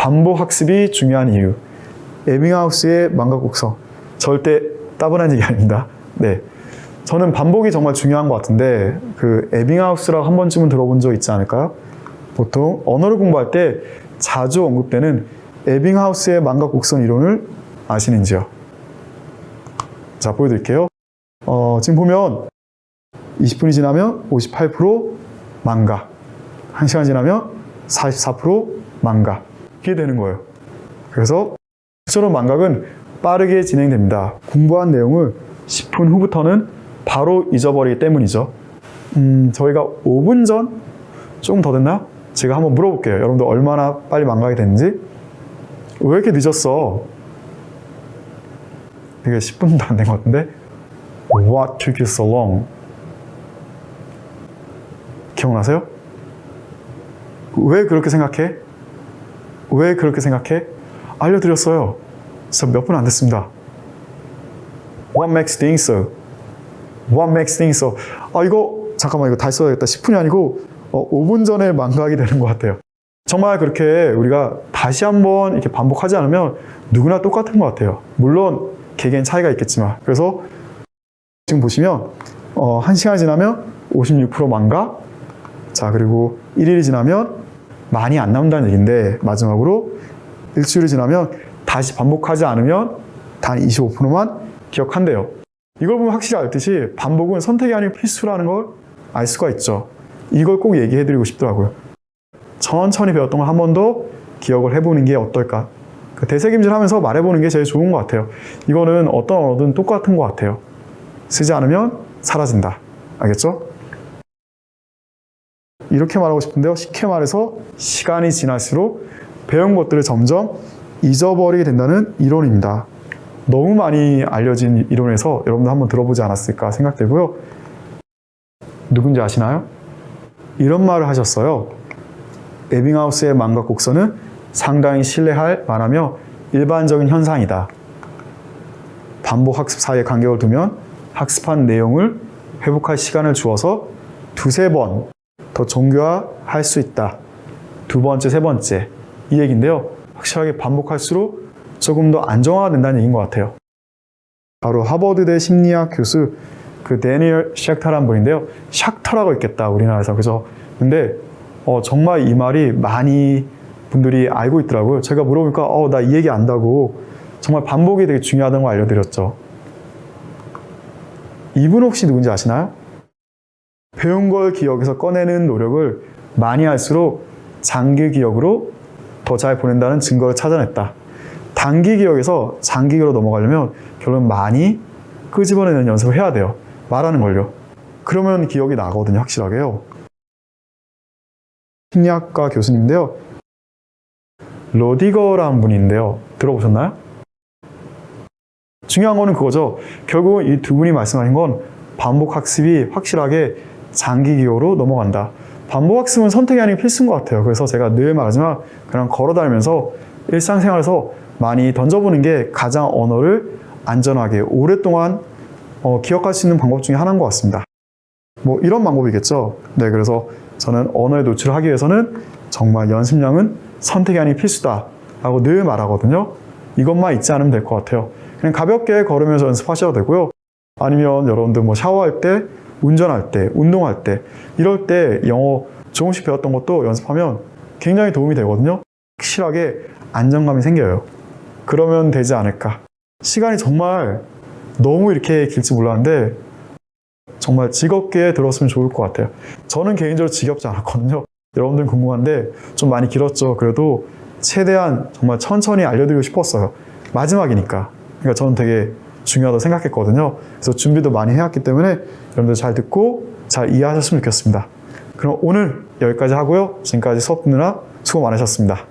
반복 학습이 중요한 이유. 에빙하우스의 망각 곡성. 절대 따분한 얘기 아닙니다. 네. 저는 반복이 정말 중요한 것 같은데, 그 에빙하우스라고 한 번쯤은 들어본 적 있지 않을까요? 보통 언어를 공부할 때 자주 언급되는 에빙하우스의 망각 곡선 이론을 아시는지요? 자, 보여드릴게요. 어, 지금 보면 20분이 지나면 58% 망각, 1시간 지나면 44% 망각. 이게 되는 거예요. 그래서 수처럼 망각은 빠르게 진행됩니다. 공부한 내용을 10분 후부터는 바로 잊어버리기 때문이죠. 음, 저희가 5분 전? 조금 더 됐나요? 제가 한번 물어볼게요. 여러분들 얼마나 빨리 망각이 됐는지? 왜 이렇게 늦었어? 이게 10분도 안 된 것 같은데? What took you so long? 기억나세요? 왜 그렇게 생각해? 왜 그렇게 생각해? 알려드렸어요. 진짜 몇분 안 됐습니다. What makes things so? What makes things so? 아, 이거, 잠깐만, 이거 다시 써야겠다. 10분이 아니고, 어, 5분 전에 망각이 되는 것 같아요. 정말 그렇게 우리가 다시 한번 이렇게 반복하지 않으면 누구나 똑같은 것 같아요. 물론, 개개인 차이가 있겠지만. 그래서 지금 보시면, 어, 1시간이 지나면 56% 망각, 자, 그리고 1일이 지나면 많이 안 남는다는 얘기인데, 마지막으로 일주일이 지나면 다시 반복하지 않으면 단 25%만 기억한대요. 이걸 보면 확실히 알듯이 반복은 선택이 아닌 필수라는 걸 알 수가 있죠. 이걸 꼭 얘기해 드리고 싶더라고요. 천천히 배웠던 걸 한 번 더 기억을 해보는 게 어떨까. 그 되새김질 하면서 말해보는 게 제일 좋은 것 같아요. 이거는 어떤 언어든 똑같은 것 같아요. 쓰지 않으면 사라진다. 알겠죠? 이렇게 말하고 싶은데요. 쉽게 말해서 시간이 지날수록 배운 것들을 점점 잊어버리게 된다는 이론입니다. 너무 많이 알려진 이론에서 여러분도 한번 들어보지 않았을까 생각되고요. 누군지 아시나요? 이런 말을 하셨어요. 에빙하우스의 망각 곡선은 상당히 신뢰할 만하며 일반적인 현상이다. 반복 학습 사이에 간격을 두면 학습한 내용을 회복할 시간을 주어서 두세 번 더 정교화할 수 있다. 두 번째, 세 번째. 이 얘기인데요. 확실하게 반복할수록 조금 더 안정화된다는 얘기인 것 같아요. 바로 하버드대 심리학 교수 그 데니얼 샥터라는 분인데요. 샥터라고 있겠다 우리나라에서 그죠? 근데 어, 정말 이 말이 많이 분들이 알고 있더라고요. 제가 물어보니까 어, 나 이 얘기 안다고 정말 반복이 되게 중요하다는 걸 알려드렸죠. 이분 혹시 누군지 아시나요? 배운 걸 기억해서 꺼내는 노력을 많이 할수록 장기 기억으로 더 잘 보낸다는 증거를 찾아냈다. 단기 기억에서 장기 기억으로 넘어가려면 결론 많이 끄집어내는 연습을 해야 돼요. 말하는 걸요. 그러면 기억이 나거든요, 확실하게요. 심리학과 교수님인데요. 로디거라는 분인데요. 들어보셨나요? 중요한 거는 그거죠. 결국 이두 분이 말씀하신 건 반복 학습이 확실하게 장기 기억으로 넘어간다. 반복 학습은 선택이 아닌 필수인 것 같아요. 그래서 제가 늘 말하지만 그냥 걸어 다니면서 일상생활에서 많이 던져보는 게 가장 언어를 안전하게 오랫동안 어, 기억할 수 있는 방법 중에 하나인 것 같습니다. 뭐 이런 방법이겠죠. 네, 그래서 저는 언어에 노출을 하기 위해서는 정말 연습량은 선택이 아닌 필수다 라고 늘 말하거든요. 이것만 잊지 않으면 될 것 같아요. 그냥 가볍게 걸으면서 연습하셔도 되고요. 아니면 여러분들 뭐 샤워할 때, 운전할 때, 운동할 때, 이럴 때 영어 조금씩 배웠던 것도 연습하면 굉장히 도움이 되거든요. 확실하게 안정감이 생겨요. 그러면 되지 않을까. 시간이 정말 너무 이렇게 길지 몰랐는데 정말 즐겁게 들었으면 좋을 것 같아요. 저는 개인적으로 지겹지 않았거든요. 여러분들 궁금한데 좀 많이 길었죠. 그래도 최대한 정말 천천히 알려드리고 싶었어요. 마지막이니까. 그러니까 저는 되게 중요하다고 생각했거든요. 그래서 준비도 많이 해왔기 때문에 여러분들 잘 듣고 잘 이해하셨으면 좋겠습니다. 그럼 오늘 여기까지 하고요. 지금까지 수업 듣느라 수고 많으셨습니다.